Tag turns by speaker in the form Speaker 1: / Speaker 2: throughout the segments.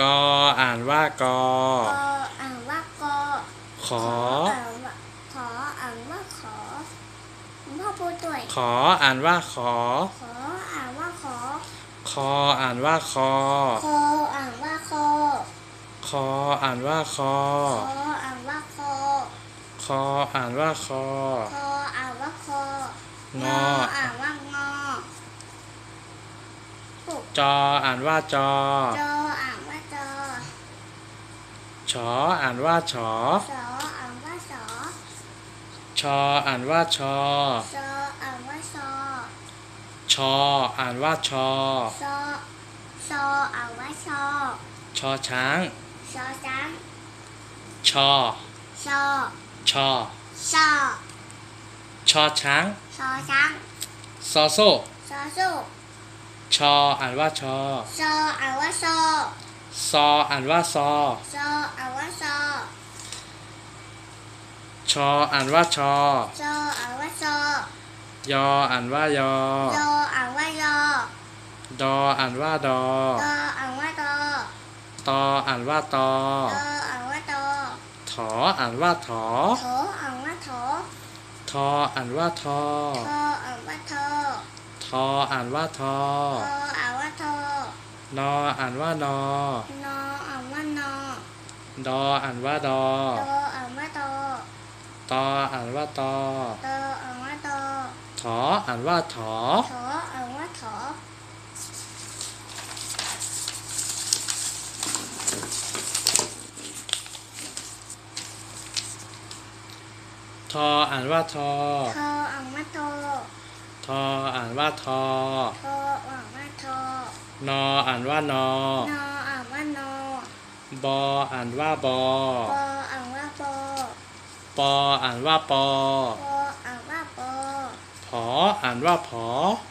Speaker 1: กออ่านว่ากอ
Speaker 2: กออ่านว่ากอ
Speaker 1: ขอ
Speaker 2: อ่านว่าขออ่านว่าขอพ่อพูดด้วย
Speaker 1: ขออ่านว่าขอ
Speaker 2: ขออ่านว่าขอ
Speaker 1: คออ่านว่าคอ
Speaker 2: คออ่านว่าคอ
Speaker 1: คออ่านว่าคอ
Speaker 2: คออ่านว่าคอ
Speaker 1: คออ่านว่าคอ
Speaker 2: คออ่านว่าคอง
Speaker 1: อ
Speaker 2: อ่านว่างอถูก
Speaker 1: จออ่านว่าจอ
Speaker 2: จออ่านว่าจอ
Speaker 1: ชออ่านว่าชอ
Speaker 2: สออ่านว่าสอ
Speaker 1: ชออ่านว่าชอ
Speaker 2: ซออ่านว่าซอ
Speaker 1: ชออ่านว่าชอ
Speaker 2: ซอซออ่านว่าซอ
Speaker 1: ชอช้าง
Speaker 2: ซอช้าง
Speaker 1: ชอ
Speaker 2: ซอ
Speaker 1: ชอ
Speaker 2: ซอ
Speaker 1: ชอช้าง
Speaker 2: ซอช้าง
Speaker 1: ซอโซ่
Speaker 2: ซอสู้
Speaker 1: ชออ่านว่าชอ
Speaker 2: ซออ่านว่าซอ
Speaker 1: ซออ่านว่าซอ
Speaker 2: ซออ่านว่าซอ
Speaker 1: ชออ่านว่าชอ
Speaker 2: ซออ่านว่าซอย
Speaker 1: ออ่านว่ายอ
Speaker 2: ยออ่านว่ายอ
Speaker 1: ดออ่านว่าดอ
Speaker 2: ตออ่านว่าตอ
Speaker 1: ตออ่านว่าตอ
Speaker 2: ตออ่านว่าตอ
Speaker 1: ถออ่านว่าถอ
Speaker 2: โถอ่านว่าโถ
Speaker 1: ทออ่านว่าทอ
Speaker 2: ทออ่านว่าทอ
Speaker 1: ทออ่านว่าทอ
Speaker 2: ทออ่านว่าทอน
Speaker 1: ออ่านว่านอ
Speaker 2: นออ่านว่านอ
Speaker 1: ดออ่านว่าดอ
Speaker 2: ตออ่านว่าตอ
Speaker 1: ตออ่านว่าตอ
Speaker 2: ตออ่านว่าตอ
Speaker 1: ถออ่านว่าถอ
Speaker 2: โถอ่านว่าโถ
Speaker 1: ทออ่านว่าทอ
Speaker 2: ทออ่านว่าโท
Speaker 1: ทออ่านว่าทอ
Speaker 2: ทออ่านว่าโท
Speaker 1: นออ่านว่านอ
Speaker 2: นออ่านว่านอบ
Speaker 1: ออ่านว่าบอ
Speaker 2: ปออ่านว่าปอ
Speaker 1: ปออ่านว่าปอ
Speaker 2: ปออ่านว่าปอ
Speaker 1: ผออ่านว่าผอ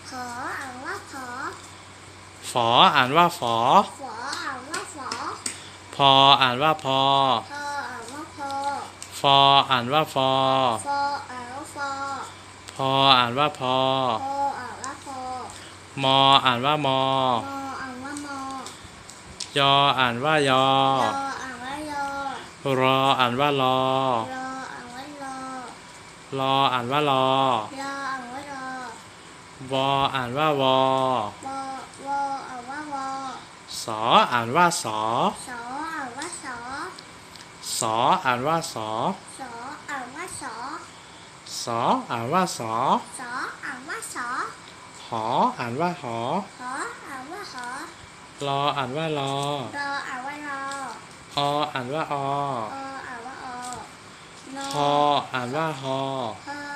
Speaker 2: ขออ่านว่าขอ
Speaker 1: ฝออ่านว่าฝอ
Speaker 2: ฝออ่านว่าฝอ
Speaker 1: พออ่านว่าพอ
Speaker 2: พออ่านว่าพอ
Speaker 1: ฟออ่านว่าฟอ
Speaker 2: ฟออ่านว่าฟอ
Speaker 1: พออ่านว่าพอ
Speaker 2: พออ่านว่าพอ
Speaker 1: มออ่านว่ามอ
Speaker 2: มออ่านว่ามอย
Speaker 1: ออ่านว่ายอ
Speaker 2: ยออ่านว่ายอ
Speaker 1: รออ่านว่ารอ
Speaker 2: รออ่านว่ารอ
Speaker 1: รออ่านว่ารอ
Speaker 2: รออ่านว่ารอ
Speaker 1: วออ่านว่าวอ
Speaker 2: วอวออ่านว่าวอ
Speaker 1: สออ่านว่าสอ
Speaker 2: สออ่านว่าสอ
Speaker 1: สออ่านว่าสอ
Speaker 2: สออ่านว่าสอ
Speaker 1: สออ่านว่าสอ
Speaker 2: สออ่านว่าสอ
Speaker 1: หออ่านว่าหอ
Speaker 2: หออ่านว่าหอ
Speaker 1: รออ่านว่ารอ
Speaker 2: รออ่านว่ารอ
Speaker 1: ออ่านว่าอ
Speaker 2: ออ่านว่าอ
Speaker 1: ฮออ่านว่าฮอ
Speaker 2: ฮอ